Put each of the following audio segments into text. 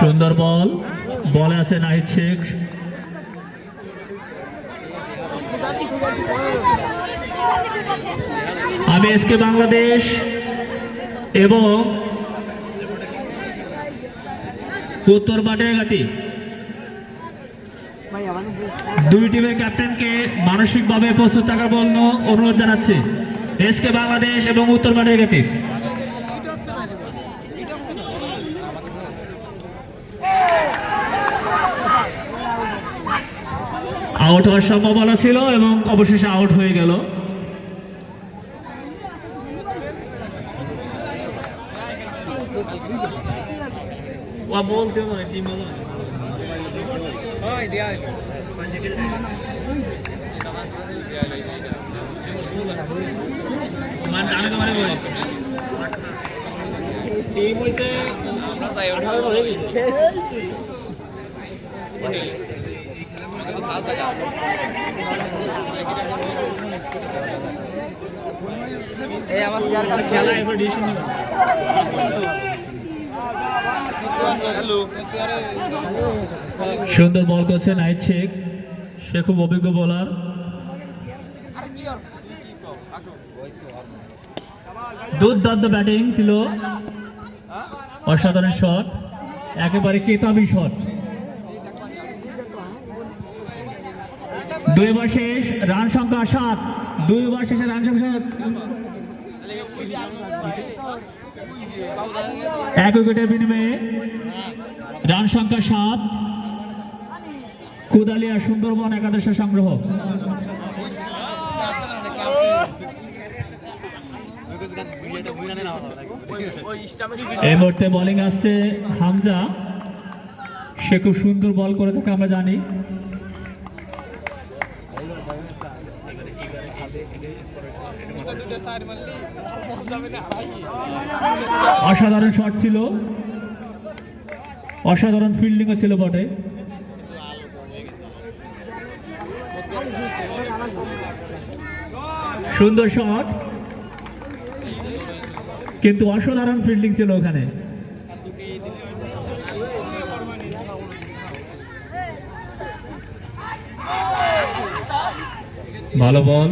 সুন্দর বল, বলে আছে নাহিদ শেখ। আমি এসকে বাংলাদেশ এবং উত্তর বাটিয়াঘাটি দুই টিমের ক্যাপ্টেনকে মানসিকভাবে প্রস্তুত থাকার জন্য অনুরোধ জানাচ্ছি। এসকে বাংলাদেশ এবং উত্তর বাটিয়াঘাটি আউট হওয়ার সম্ভাবনা ছিল এবং অবশেষে আউট হয়ে গেল। বলতে এই আমার চেয়ার খেলা এবার ডিসিশন সুন্দর বল করছে নাইট শেখ। সে খুব অভিজ্ঞ বোলার দুর্দান্ত ব্যাটিং ছিল। অসাধারণ শট। একেবারে কেতাবি শট। দুই ওভার শেষ, রান সংখ্যা সাত। দুই ওভার শেষে রান সংখ্যা এক উইকেটের বিনিময়ে রান সংখ্যা সাত। কুদালিয়া সুন্দরবন একাদশের সংগ্রহ এই মুহূর্তে বোলিং আসছে হামজা। সে খুব সুন্দর বল করে থাকে আমরা জানি। অসাধারণ শট ছিল। অসাধারণ ফিল্ডিংও ছিল বটে। সুন্দর শট কিন্তু অসাধারণ ফিল্ডিং ছিল ওখানে। ভালো ball.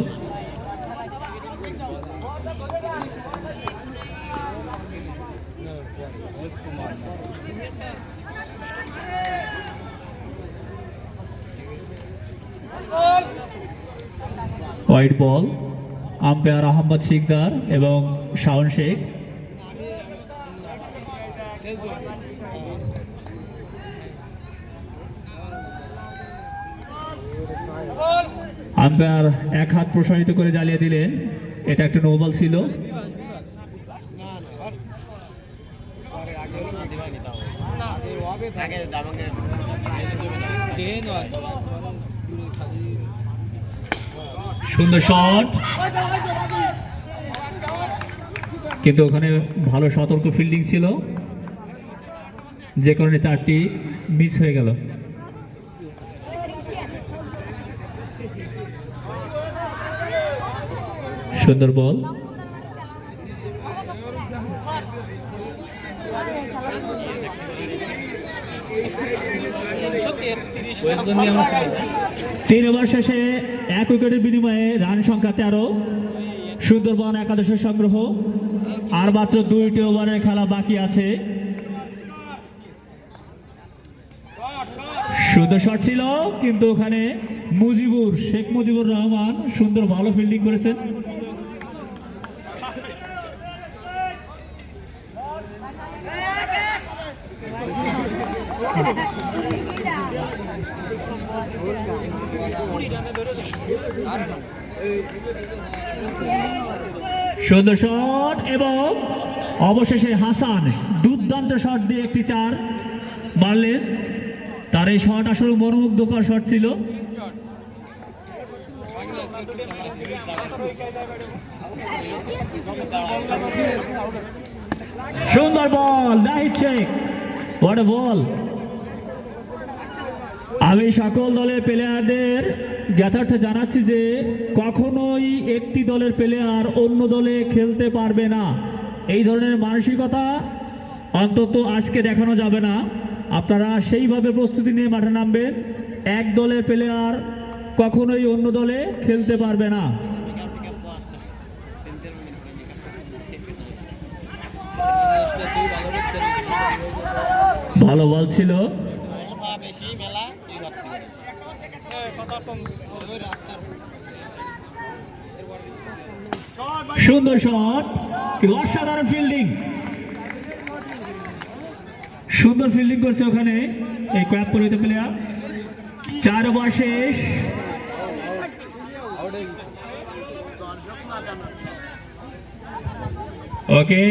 Wide ball umpire Ahmed Sikdar এবং শাওন শেখ। আম্পায়ার এক হাত প্রসারিত করে জ্বালিয়ে দিলেন। এটা একটা নোবল ছিল। সুন্দর শট কিন্তু ওখানে ভালো সতর্ক ফিল্ডিং ছিল। যে কারণে চারটি মিস হয়ে গেল। সুন্দর বল তিন ওভার শেষে এক উইকেটের বিনিময়ে রান সংখ্যা তেরো সুন্দরবন একাদশের সংগ্রহ। আর মাত্র দুইটি ওভারের খেলা বাকি আছে। সুন্দর শট ছিল, কিন্তু ওখানে মুজিবুর, শেখ মুজিবুর রহমান সুন্দর ভালো ফিল্ডিং করেছেন। সুন্দর শট এবং অবশেষে হাসান দুর্দান্ত শট দিয়ে একটি চার মারলেন। তার এই শট আসলে মনোমুগ্ধকর শট ছিল। সুন্দর বল নাহিদ শেখ। বড় বল আমি সকল দলের প্লেয়ারদের যথার্থে জানাচ্ছি যে কখনোই একটি দলের প্লেয়ার অন্য দলে খেলতে পারবে না। এই ধরনের মানসিকতা অন্তত আজকে দেখানো যাবে না। আপনারা সেইভাবে প্রস্তুতি নিয়ে মাঠে নামবেন। এক দলের প্লেয়ার কখনোই অন্য দলে খেলতে পারবে না। ভালো বল ছিল। মেলা। সুন্দর শট অসাধারণ ফিল্ডিং সুন্দর ফিল্ডিং করছে ওখানে এই কয়েক পরিহিত প্লেয়ার চার ওভার শেষ। ওকে।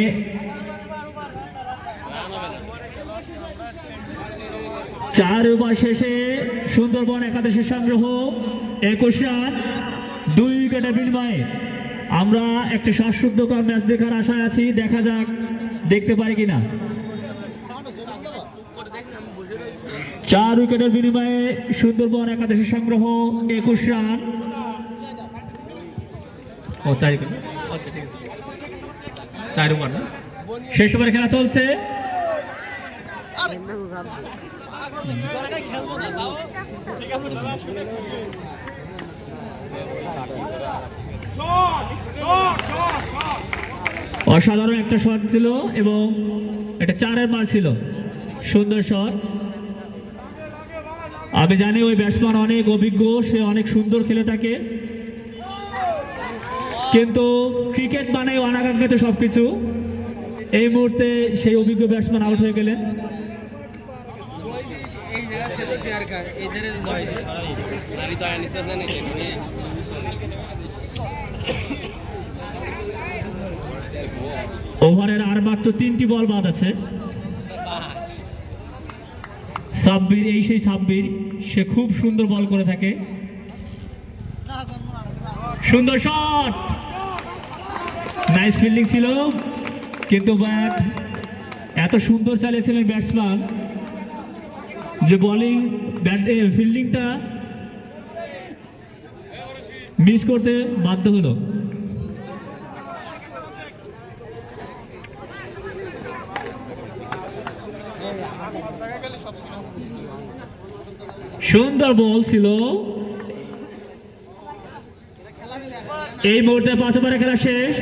চার ওভার শেষে সুন্দরবন একাদশের সংগ্রহ একুশ রান, দুই উইকেটের বিনিময়ে। আমরা একটা শ্বাসরুদ্ধকর ম্যাচ দেখার আশায় আছি, দেখা যাক দেখতে পারি কিনা। চার উইকেটের বিনিময়ে সুন্দরবন একাদশের সংগ্রহ একুশ রান। ও, চার শেষ ওভারে খেলা চলছে। অসাধারণ একটা শট ছিল এবং এটা চারের মার ছিল। সুন্দর শট। আমি জানি ওই ব্যাটসম্যান অনেক অভিজ্ঞ সে অনেক সুন্দর খেলে থাকে। কিন্তু ক্রিকেট মানে অনাকাঙ্ক্ষিত সবকিছু। এই মুহূর্তে সেই অভিজ্ঞ ব্যাটসম্যান আউট হয়ে গেলেন এই জায়গা ছিল চেয়ার কার এদের নয় সরাই নারী তো আনিসা জানে সেখানে ওভারের আর মাত্র তিনটি বল বাদ আছে। সাব্বির, এই সেই সাব্বির, সে খুব সুন্দর বল করে থাকে। সুন্দর শট নাইস ফিল্ডিং ছিল, কিন্তু ব্যাট এত সুন্দর চালিয়েছিলেন ব্যাটসম্যান যে বোলিং ফিল্ডিংটা মিস করতে বাধ্য হলো। সুন্দর বল ছিল। এই মুহূর্তে পাঁচ ওভারে খেলা শেষ।